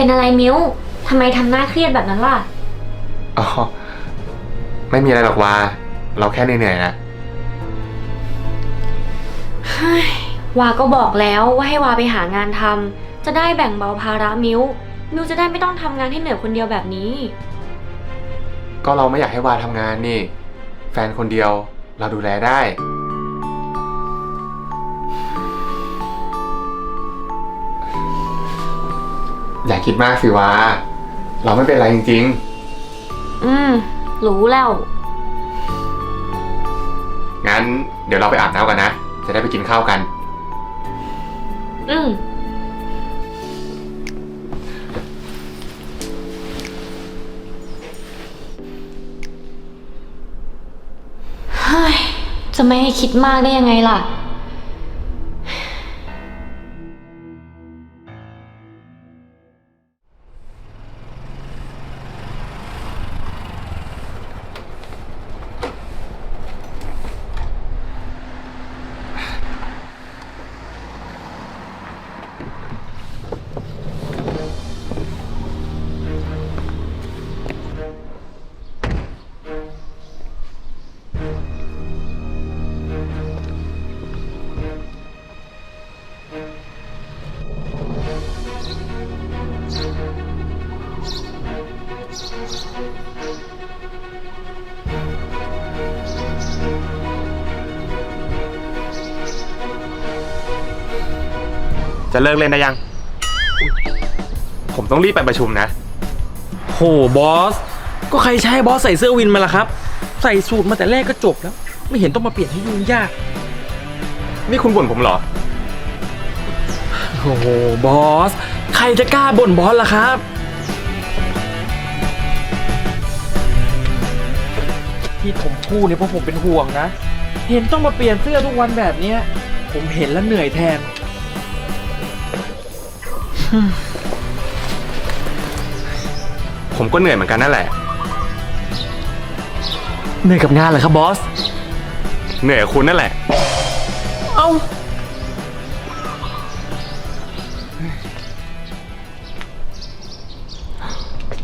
เป็นอะไรมิ้วทำไมทำหน้าเครียดแบบนั้นล่ะ อ๋อ ไม่มีอะไรหรอกวาเราแค่เหนื่อยๆนะวาก็บอกแล้วว่าให้วาไปหางานทำจะได้แบ่งเบาภาระมิ้วมิ้วจะได้ไม่ต้องทำงานให้เหนื่อยคนเดียวแบบนี้ ก็เราไม่อยากให้วาทำงานนี่ แฟนคนเดียวเราดูแลได้ คิดมากสิวาเราไม่เป็นไรจริง อืม รู้แล้ว ๆ งั้นเดี๋ยวเราไปอาบน้ำกันนะ จะได้ไปกินข้าวกัน อืม เฮ้ย จะไม่ให้คิดมากได้ยังไงล่ะ จะเลิกเล่นได้ยัง ผมต้องรีบไปประชุมนะ โหบอส ก็ใครใช้บอสใส่เสื้อวินมาล่ะครับ ใส่สูตรมาแต่แรกก็จบแล้ว ไม่เห็นต้องมาเปลี่ยนให้ยุ่งยาก นี่คุณบ่นผมเหรอ โอ้โหบอส ใครจะกล้าบ่นบอสล่ะครับ ที่ผมพูดเนี่ยเพราะผมเป็นห่วงนะ เห็นต้องมาเปลี่ยนเสื้อทุกวันแบบเนี้ย ผมเห็นแล้วเหนื่อยแทน ผมก็เหนื่อยเหมือนกันนั่นแหละ เหนื่อยกับงานเหรอครับบอส เหนื่อยกับคุณนั่นแหละ เอ้า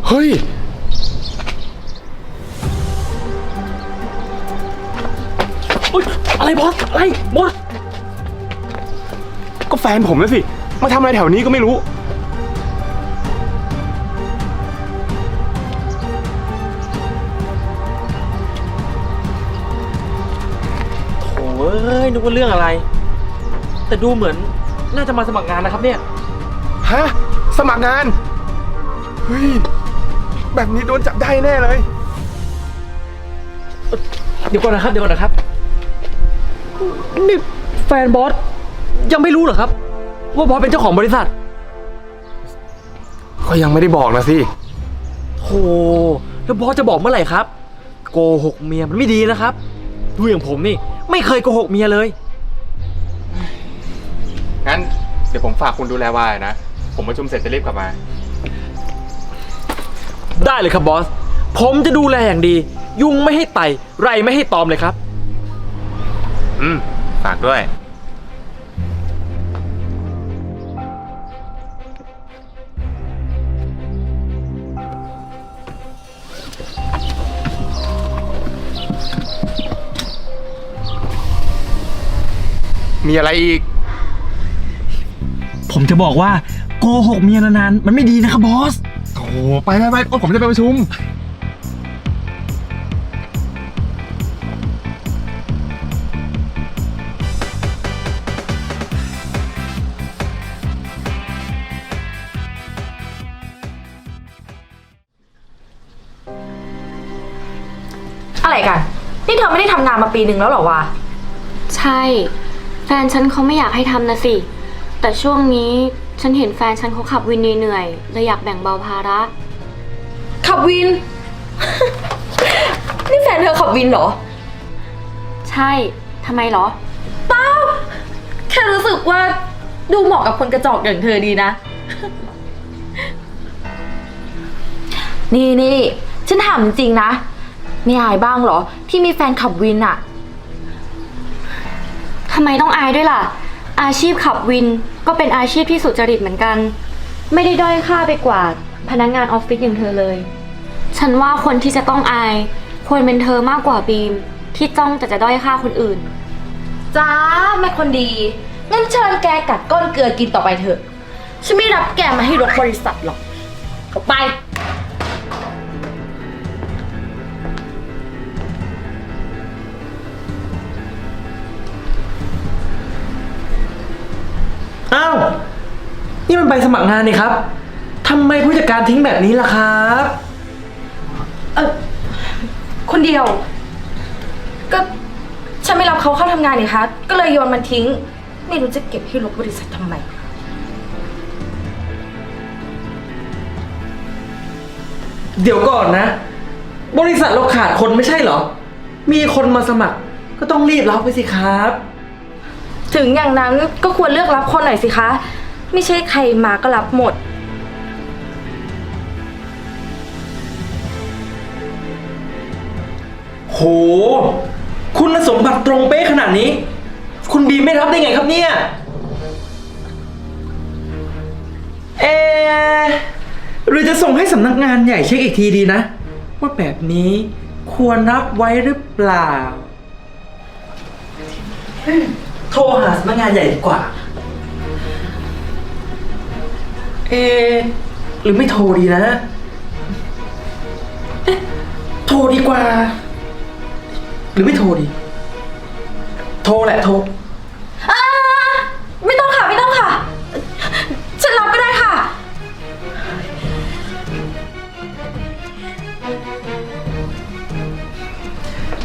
เฮ้ย อุ๊ยอะไรบอส อะไรบอส ก็แฟนผมนะสิ มาทำอะไรแถวนี้ก็ไม่รู้ อ้ยนึกว่าเรื่องอะไร แต่ดูเหมือนน่าจะมาสมัครงานนะครับเนี่ย ฮะ สมัครงาน เฮ้ย แบบนี้โดนจับได้แน่เลย เดี๋ยวก่อนนะครับ เดี๋ยวก่อนนะครับ นี่แฟนบอสยังไม่รู้เหรอครับ ว่าบอสเป็นเจ้าของบริษัท ก็ยังไม่ได้บอกนะสิโธ่แล้วบอสจะบอกเมื่อไหร่ครับ โกหกเมียมันไม่ดีนะครับ ดูอย่างผมนี่ ไม่เคยโกหกเมียเลย งั้นเดี๋ยวผมฝากคุณดูแลวายนะ ผมประชุมเสร็จจะรีบกลับมา ได้เลยครับบอส ผมจะดูแลอย่างดี ยุงไม่ให้ไต่ ไรไม่ให้ตอมเลยครับ อืม ฝากด้วย มีอะไรอีก ผมจะบอกว่าโกหกเมียนานๆมันไม่ดีนะครับบอส โอ้ไปไปไปผมจะไปประชุม อะไรกัน นี่เธอไม่ได้ทำงานมาปีหนึ่งแล้วเหรอวะ ใช่ แฟนฉันเขาไม่อยากให้ทำนะสิ แต่ช่วงนี้ฉันเห็นแฟนฉันเขาขับวินเหนื่อยๆเลยอยากแบ่งเบาภาระ ขับวิน นี่แฟนเธอขับวินเหรอ ใช่ทำไมเหรอ เปล่าแค่รู้สึกว่าดูเหมาะกับคนกระจอกอย่างเธอดีนะ นี่นี่ฉันถามจริงๆนะไม่อายบ้างเหรอ ที่มีแฟนขับวินอะ ทำไมต้องอายด้วยล่ะ อาชีพขับวินก็เป็นอาชีพที่สุจริตเหมือนกัน ไม่ได้ด้อยค่าไปกว่าพนักงานออฟฟิศอย่างเธอเลย ฉันว่าคนที่จะต้องอาย ควรเป็นเธอมากกว่าบีม ที่จ้องแต่จะด้อยค่าคนอื่น จ้าแม่คนดี งั้นเชิญแกกัดก้นเกลือกินต่อไปเถอะ ฉันไม่รับแกมาให้รกบริษัทหรอกออกไป สมัครงานนี่ครับทำไมผู้จัดการทิ้งแบบนี้ล่ะครับ เออคนเดียว ก็ฉันไม่รับเขาเข้าทำงานนี่คะ ก็เลยโยนมันทิ้ง ไม่รู้จะเก็บให้รกบริษัททำไม เดี๋ยวก่อนนะ บริษัทเราขาดคนไม่ใช่เหรอ มีคนมาสมัคร ก็ต้องรีบรับไปสิครับ ถึงอย่างนั้นก็ควรเลือกรับคนหน่อยสิคะ ไม่ใช่ใครมาก็รับหมด โห คุณสมบัติตรงเป๊ะขนาดนี้ คุณบีมไม่รับได้ไงครับเนี่ย เอะหรือจะส่งให้สำนักงานใหญ่เช็คอีกทีดีนะ ว่าแบบนี้ควรรับไว้หรือเปล่า โทรหาสำนักงานใหญ่ดีกว่า เอะหรือไม่โทรดีนะเอ๊ะโทรดีกว่า หรือไม่โทรดี โทรแหละโทรอ่าไม่ต้องค่ะ ไม่ต้องค่ะ ฉันรับก็ได้ค่ะ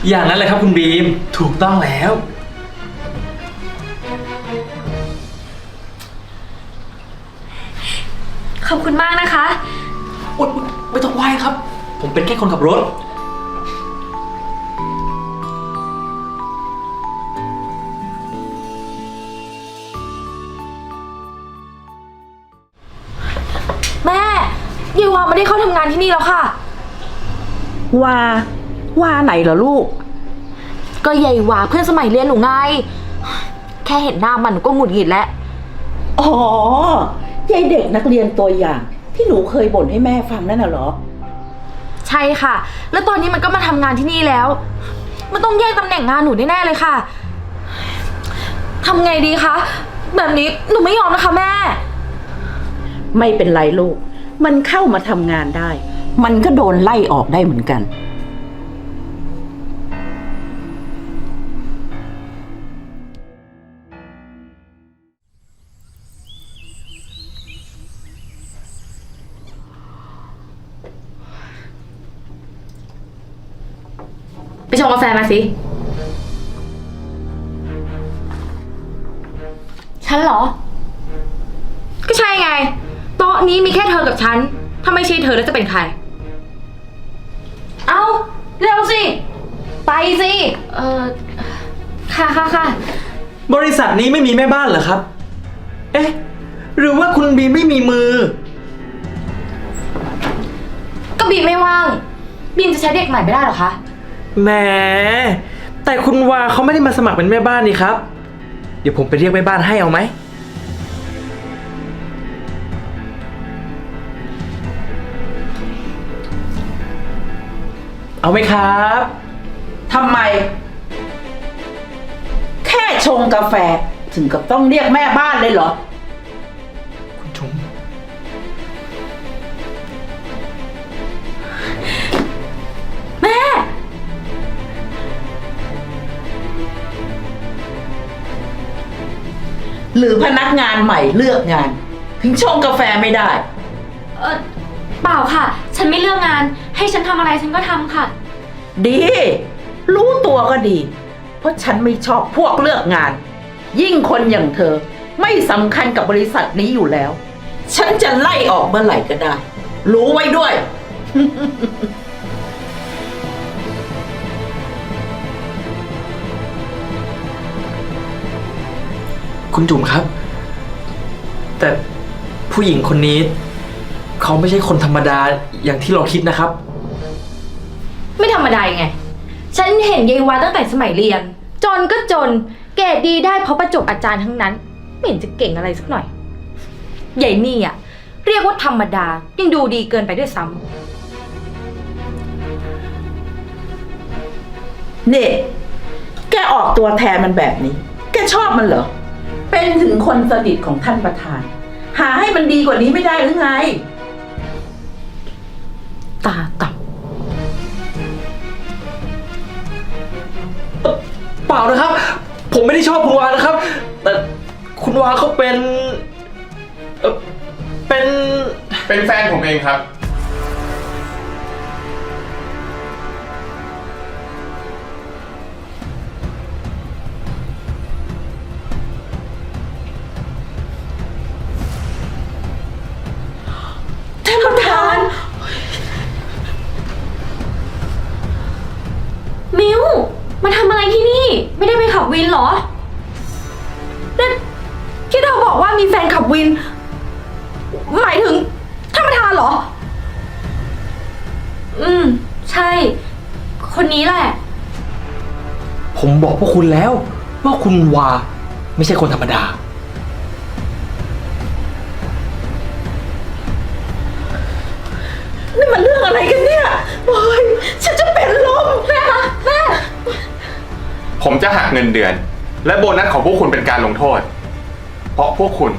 อย่างนั้นเลยครับคุณบีม ถูกต้องแล้ว ขอบคุณมากนะคะ อุ๊ยอุ๊ยไม่ต้องไหวครับ ผมเป็นแค่คนขับรถ แม่ยายวาไม่ได้เข้าทำงานที่นี่แล้วค่ะว่าว่าไหนเหรอลูก ก็ยายวาเพื่อนสมัยเรียนหนูไง แค่เห็นหน้ามันหนูก็หงุดหงิดแล้ว อ๋อ ยายเด็กนักเรียนตัวอย่าง ที่หนูเคยบ่นให้แม่ฟังนั่นน่ะเหรอ ใช่ค่ะ แล้วตอนนี้มันก็มาทำงานที่นี่แล้ว มันต้องแย่งตำแหน่งงานหนูแน่ๆเลยค่ะทำไงดีคะ แบบนี้หนูไม่ยอมนะคะแม่ ไม่เป็นไรลูก มันเข้ามาทำงานได้ มันก็โดนไล่ออกได้เหมือนกัน ไปชงกาแฟมาสิ ฉันเหรอ ก็ใช่ไง โต๊ะนี้มีแค่เธอกับฉัน ถ้าไม่ใช่เธอแล้วจะเป็นใคร เอาเร็วสิ ไปสิ เออค่ะค่ะค่ะบริษัทนี้ไม่มีแม่บ้านเหรอครับ เอ๊ะ หรือว่าคุณบีมไม่มีมือ ก็บีมไม่ว่าง บีมจะใช้เด็กใหม่ไม่ได้เหรอคะ แหมแต่คุณวาเขาไม่ได้มาสมัครเป็นแม่บ้านนี่ครับ เดี๋ยวผมไปเรียกแม่บ้านให้เอาไหม เอาไหมครับ ทำไม แค่ชงกาแฟถึงกับต้องเรียกแม่บ้านเลยเหรอ คุณจุ๋มแม่ หรือพนักงานใหม่เลือกงาน ถึงชงกาแฟไม่ได้ เออเปล่าค่ะ ฉันไม่เลือกงาน ให้ฉันทำอะไรฉันก็ทำค่ะ ดี รู้ตัวก็ดี เพราะฉันไม่ชอบพวกเลือกงาน ยิ่งคนอย่างเธอ ไม่สำคัญกับบริษัทนี้อยู่แล้ว ฉันจะไล่ออกเมื่อไหร่ก็ได้ รู้ไว้ด้วย คุณจุ๋มครับ แต่ผู้หญิงคนนี้ เขาไม่ใช่คนธรรมดาอย่างที่เราคิดนะครับ ไม่ธรรมดายังไง ฉันเห็นยายวาตั้งแต่สมัยเรียน จนก็จน เกรดดีได้เพราะประจบอาจารย์ทั้งนั้น ไม่เห็นจะเก่งอะไรสักหน่อย ใหญ่นี่อะ เรียกว่าธรรมดา ยังดูดีเกินไปด้วยซ้นี่แกออกตัวแทนมันแบบนี้ แกชอบมันเหรอ เป็นถึงคนสนิทของท่านประธาน หาให้มันดีกว่านี้ไม่ได้หรือไงำตาต่เปล่านะครับ ผมไม่ได้ชอบคุณวานะครับ แต่คุณวาเขาเป็นเอ่อเป็น เป็นแฟนผมเองครับ มาทำอะไรที่นี่ ไม่ได้ไปขับวินเหรอำนั่นที่เธอบอกว่ามีแฟนขับวิน หมายถึงท่านประธานเหรอ อืม ใช่ คนนี้แหละ ผมบอกพวกคุณแล้ว ว่าคุณวาไม่ใช่คนธรรมดา นี่มันเรื่องอะไรกันเนี่ยโอ้ยฉันจะเป็นลมแม่คะแม่ ผมจะหักเงินเดือน และโบนัสของพวกคุณเป็นการลงโทษ เพราะพวกคุณ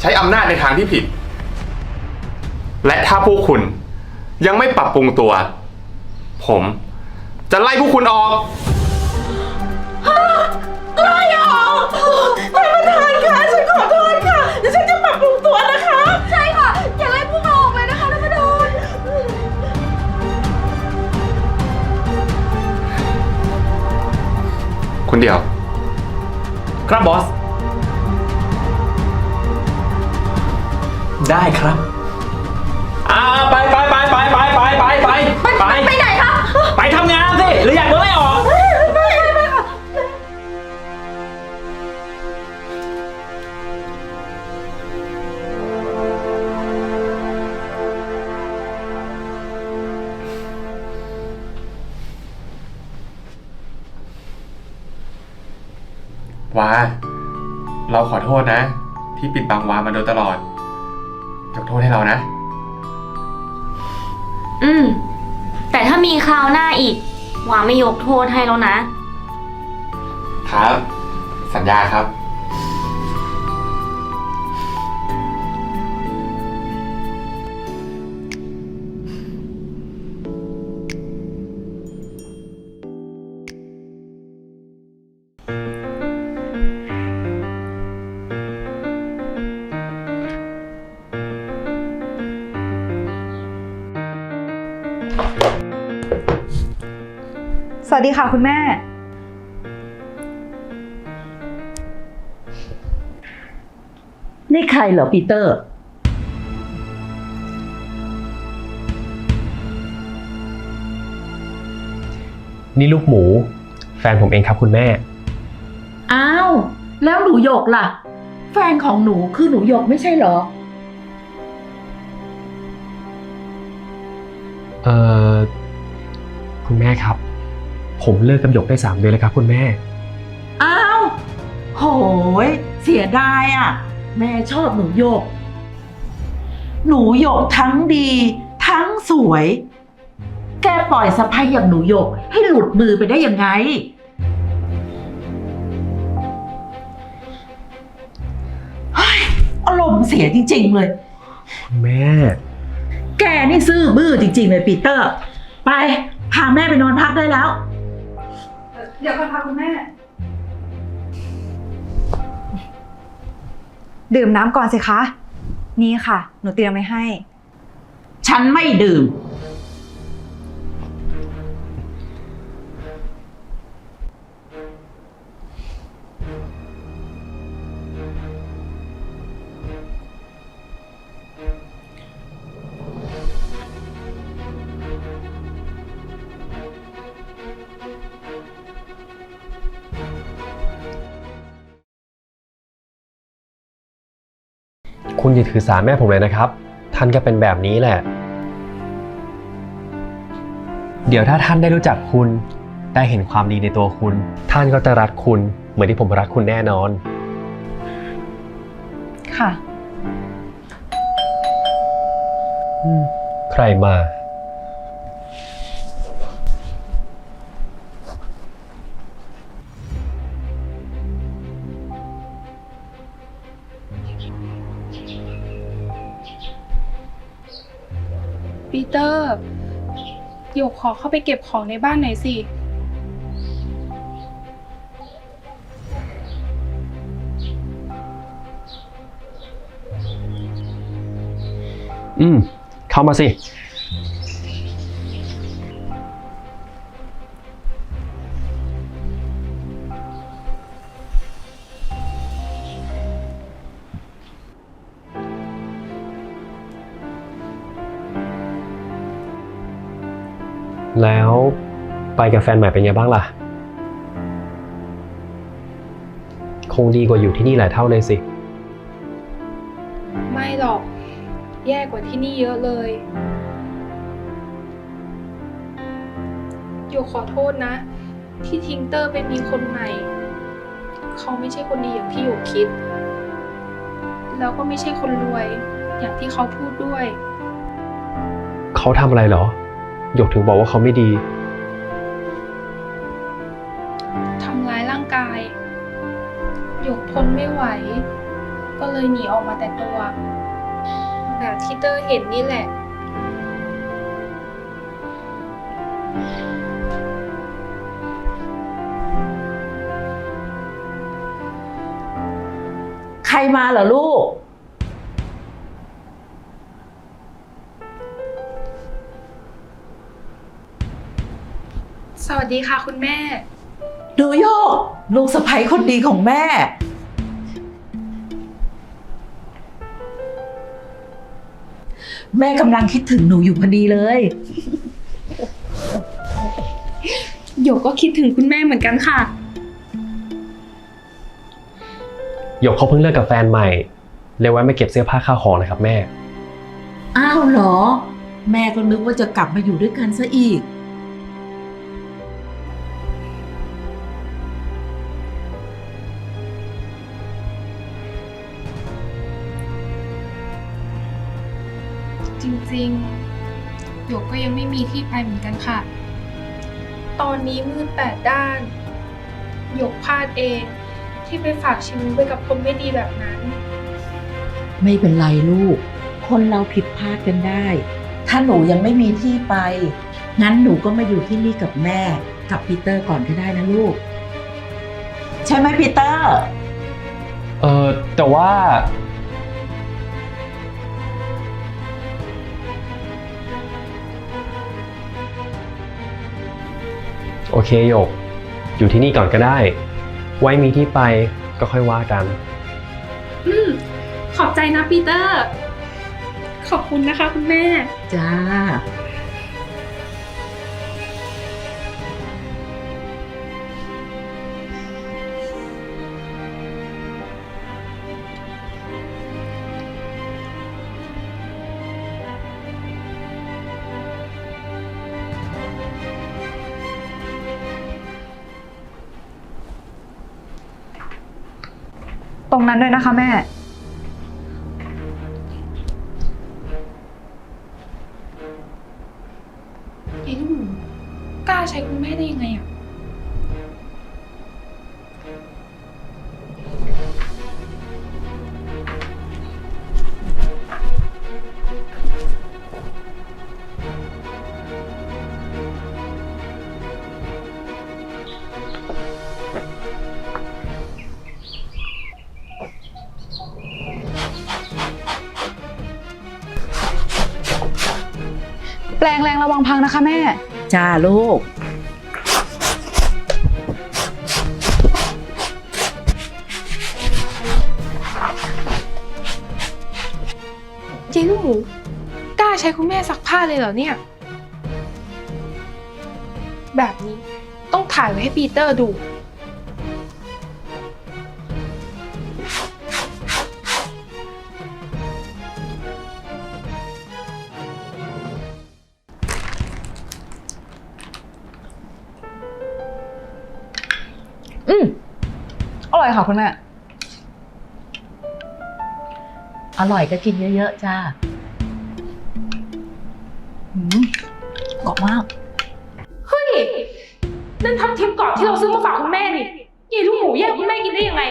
ใช้อำนาจในทางที่ผิด และถ้าพวกคุณยังไม่ปรับปรุงตัว ผมจะไล่พวกคุณออก ไล่ออกท่านประธานคะ มาโดยตลอดยกโทษให้เรานะ อืม แต่ถ้ามีคราวหน้าอีกวาไม่ยกโทษให้แล้วนะ ครับ สัญญาครับ วัสดีค่ะคุณแม่ นี่ใครเหรอปีเตอร์ นี่ลูกหมู แฟนผมเองครับคุณแม่ อ้าว แล้วหนูหยกล่ะ แฟนของหนูคือหนูหยกไม่ใช่เหรอ เอ่อ คุณแม่ครับ ผมเลิกกับหยกได้สามเดือนแล้วครับคุณแม่ อ้าว โหย เสียดายอะ แม่ชอบหนูหยก หนูหยกทั้งดี ทั้งสวย แกปล่อยสะพายอย่างหนูหยก ให้หลุดมือไปได้ยังไง เฮ้ย อารมณ์เสียจริง ๆ เลย คุณแม่ แกนี่ซื่อบื้อจริง ๆ เลยปีเตอร์ ไป พาแม่ไปนอนพักได้แล้ว เดี๋ยวก่อนค่ะคุณแม่ ดื่มน้ำก่อนสิคะ นี่ค่ะ หนูเตรียมไว้ให้ ฉันไม่ดื่ม คุณอย่าถือสาแม่ผมเลยนะครับ ท่านก็เป็นแบบนี้แหละ เดี๋ยวถ้าท่านได้รู้จักคุณ ได้เห็นความดีในตัวคุณ ท่านก็จะรักคุณ เหมือนที่ผมรักคุณแน่นอน ค่ะอืมใครมา ปีเตอร์ หยกขอเข้าไปเก็บของในบ้านหน่อยสิ อืม เข้ามาสิ ไปกับแฟนใหม่เป็นไงบ้างล่ะ คงดีกว่าอยู่ที่นี่หลายเท่าเลยสิ ไม่หรอก แย่กว่าที่นี่เยอะเลยหยกขอโทษนะ ที่ทิ้งเตอร์ไปมีคนใหม่ เขาไม่ใช่คนดีอย่างที่หยกคิด แล้วก็ไม่ใช่คนรวย อย่างที่เขาพูดด้วย เขาทำอะไรเหรอ หยกถึงบอกว่าเขาไม่ดี เลยหนีออกมาแต่ตัว แบบที่เตอร์เห็นนี่แหละ ใครมาเหรอลูก สวัสดีค่ะคุณแม่ หนูโยก ลูกสะใภ้คนดีของแม่ แม่กำลังคิดถึงหนูอยู่พอดีเลย หยกก็คิดถึงคุณแม่เหมือนกันค่ะ หยกเขาเพิ่งเลิกกับแฟนใหม่เลยไว้มาเก็บเสื้อผ้าข้าวของนะครับแม่ อ้าวเหรอ แม่ก็นึกว่าจะกลับมาอยู่ด้วยกันซะอีก ที่ไปเหมือนกันค่ะ ตอนนี้มืดแปดด้าน หยกพลาดเอง ที่ไปฝากชีวิตไว้กับคนไม่ดีแบบนั้น ไม่เป็นไรลูก คนเราผิดพลาดกันได้ ถ้าหนูยังไม่มีที่ไป งั้นหนูก็มาอยู่ที่นี่กับแม่ กับปีเตอร์ก่อนก็ได้นะลูก ใช่ไหมปีเตอร์ เออแต่ว่า โอเคหยก อยู่ที่นี่ก่อนก็ได้ ไว้มีที่ไปก็ค่อยว่ากัน อืม ขอบใจนะปีเตอร์ ขอบคุณนะคะคุณแม่ จ้า รงนั้นด้วยนะคะแม่ คะแม่ จ้าลูก เจ๊ลูกหมูกล้าใช้คุณแม่ซักผ้าเลยเหรอเนี่ย แบบนี้ต้องถ่ายไว้ให้ปีเตอร์ดู คุณแม่ อร่อยก็กินเยอะ ๆ จ้าหืมกรอบมาก เฮ้ย นั่นทับทิมกรอบที่เราซื้อมาฝากคุณแม่นี่ยายลูกหมูแย่คุณแม่กินได้ยังไง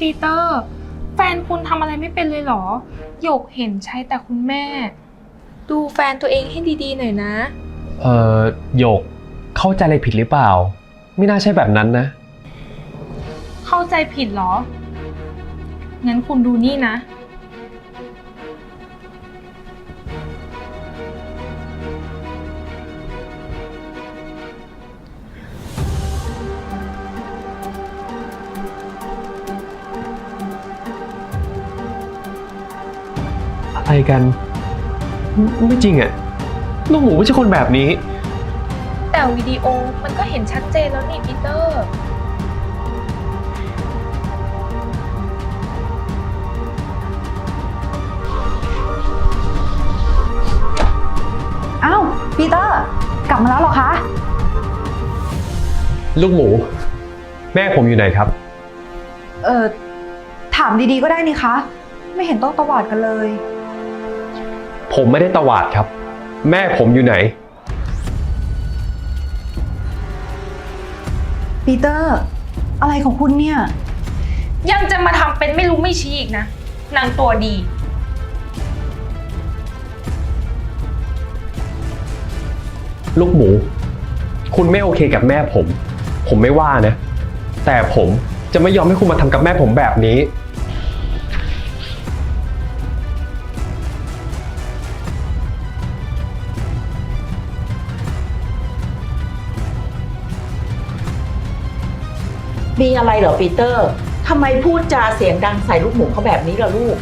ปีเตอร์ แฟนคุณทำอะไรไม่เป็นเลยเหรอ หยกเห็นใช้แต่คุณแม่ ดูแฟนตัวเองให้ดีๆหน่อยนะ เอ่อหยกเข้าใจอะไรผิดหรือเปล่า ไม่น่าใช่แบบนั้นนะ เข้าใจผิดเหรอ งั้นคุณดูนี่นะ กันไม่ไม่จริงอะลูกหมูไม่ใช่คนแบบนี้ แต่วิดีโอมันก็เห็นชัดเจนแล้วนี่ปีเตอร์ อ้าวปีเตอร์ กลับมาแล้วเหรอคะ ลูกหมู แม่ผมอยู่ไหนครับ เออถามดีๆก็ได้นี่คะ ไม่เห็นต้องตวาดกันเลย ผมไม่ได้ตวาดครับ แม่ผมอยู่ไหน ปีเตอร์ อะไรของคุณเนี่ย ยังจะมาทำเป็นไม่รู้ไม่ชี้อีกนะนางตัวดี ลูกหมู คุณไม่โอเคกับแม่ผม ผมไม่ว่านะ แต่ผมจะไม่ยอมให้คุณมาทำกับแม่ผมแบบนี้ มีอะไรเหรอปีเตอร์ทำไมพูดจาเสียงดังใส่ลูกหมูเขาแบบนี้ล่ะลูก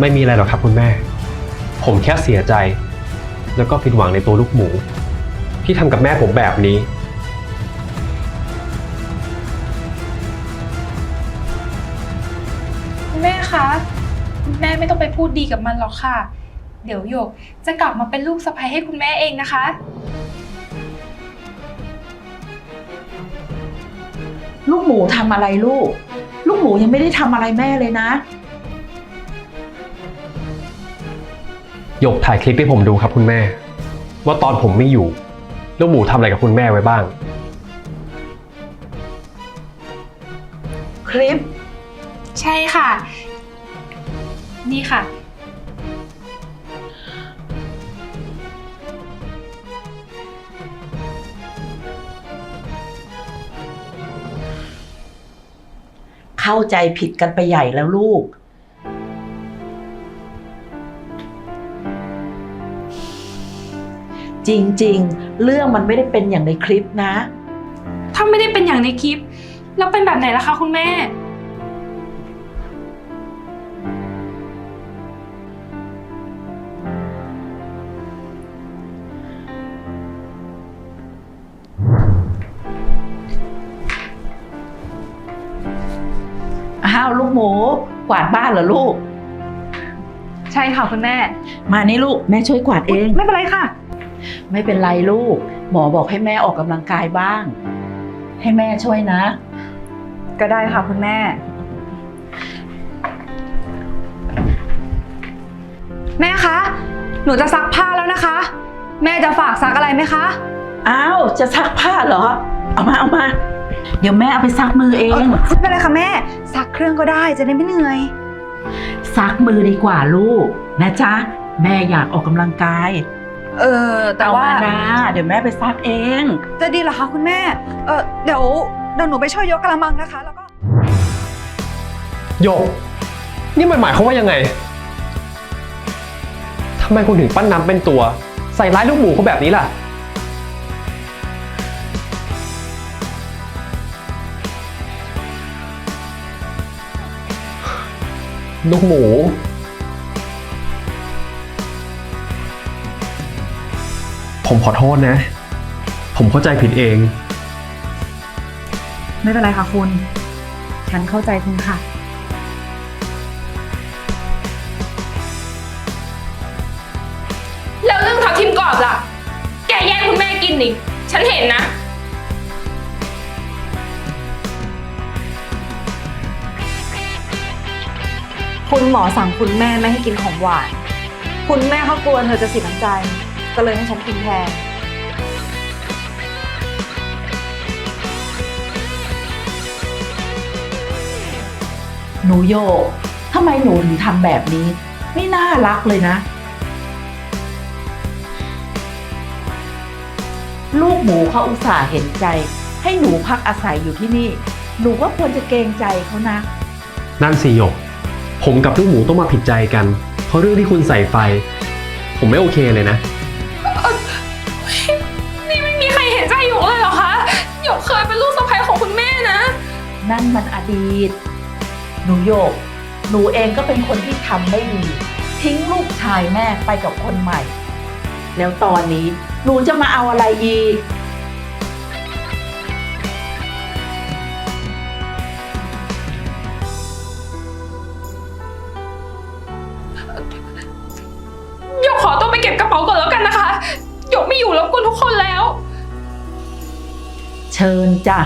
ไม่มีอะไรหรอกครับคุณแม่ ผมแค่เสียใจ แล้วก็ผิดหวังในตัวลูกหมู ที่ทำกับแม่ผมแบบนี้ คุณแม่คะคุณแม่ไม่ต้องไปพูดดีกับมันหรอกค่ะ เดี๋ยวหยกจะกลับมาเป็นลูกสะใภ้ให้คุณแม่เองนะคะ ลูกหมูทำอะไรลูก ลูกหมูยังไม่ได้ทำอะไรแม่เลยนะ หยกถ่ายคลิปให้ผมดูครับคุณแม่ ว่าตอนผมไม่อยู่ ลูกหมูทำอะไรกับคุณแม่ไว้บ้าง คลิป ใช่ค่ะ นี่ค่ะ เข้าใจผิดกันไปใหญ่แล้วลูก จริงๆ เรื่องมันไม่ได้เป็นอย่างในคลิปนะ ถ้าไม่ได้เป็นอย่างในคลิป แล้วเป็นแบบไหนล่ะคะคุณแม่ อ้าวลูกหมูกวาดบ้านเหรอลูก ใช่ค่ะคุณแม่ มานี่ลูกแม่ช่วยกวาดเอง ไม่เป็นไรค่ะ ไม่เป็นไรลูก หมอบอกให้แม่ออกกำลังกายบ้าง ให้แม่ช่วยนะ ก็ได้ค่ะคุณแม่ แม่คะ หนูจะซักผ้าแล้วนะคะ แม่จะฝากซักอะไรไหมคะ อ้าวจะซักผ้าเหรอ เอามาเอามา เดี๋ยวแม่เอาไปซักมือเอง ไม่เป็นไรค่ะแม่ ซักเครื่องก็ได้จะได้ไม่เหนื่อย ซักมือดีกว่าลูก นะจ๊ะ แม่อยากออกกำลังกาย เออ แต่เอาว่ามานะเดี๋ยวแม่ไปซักเอง จะดีเหรอคะคุณแม่ เออเดี๋ยวเดี๋ยวหนูไปช่วยยกกระมังนะคะ แล้วก็ โยก นี่มันหมายความว่ายังไงทำไมคุณถึงปั้นน้ำเป็นตัว ใส่ร้ายลูกหมูเขาแบบนี้ล่ะ ลูกหมู ผมขอโทษนะ ผมเข้าใจผิดเอง ไม่เป็นไรค่ะคุณ ฉันเข้าใจคุณค่ะกรอบล่ะ แกแย่งคุณแม่กินนี่ ฉันเห็นนะ คุณหมอสั่งคุณแม่ไม่ให้กินของหวาน คุณแม่เขากลัวเธอจะเสียน้ำใจ ก็เลยให้ฉันกินแทน หนูโยกทำไมหนูถึงทำแบบนี้ ไม่น่ารักเลยนะ ลูกหมูเขาอุตส่าห์เห็นใจ ให้หนูพักอาศัยอยู่ที่นี่ หนูก็ควรจะเกรงใจเขานะ นั่นสิหยก ผมกับลูกหมูต้องมาผิดใจกัน เพราะเรื่องที่คุณใส่ไฟ ผมไม่โอเคเลยนะ นี่ไม่มีใครเห็นใจหยกเลยเหรอคะหยกเคยเป็นลูกสะใภ้ของคุณแม่นะ นั่นมันอดีต หนูโยก หนูเองก็เป็นคนที่ทำไม่ดี ทิ้งลูกชายแม่ไปกับคนใหม่ แล้วตอนนี้หนูจะมาเอาอะไรอีก เชิญจ้ะ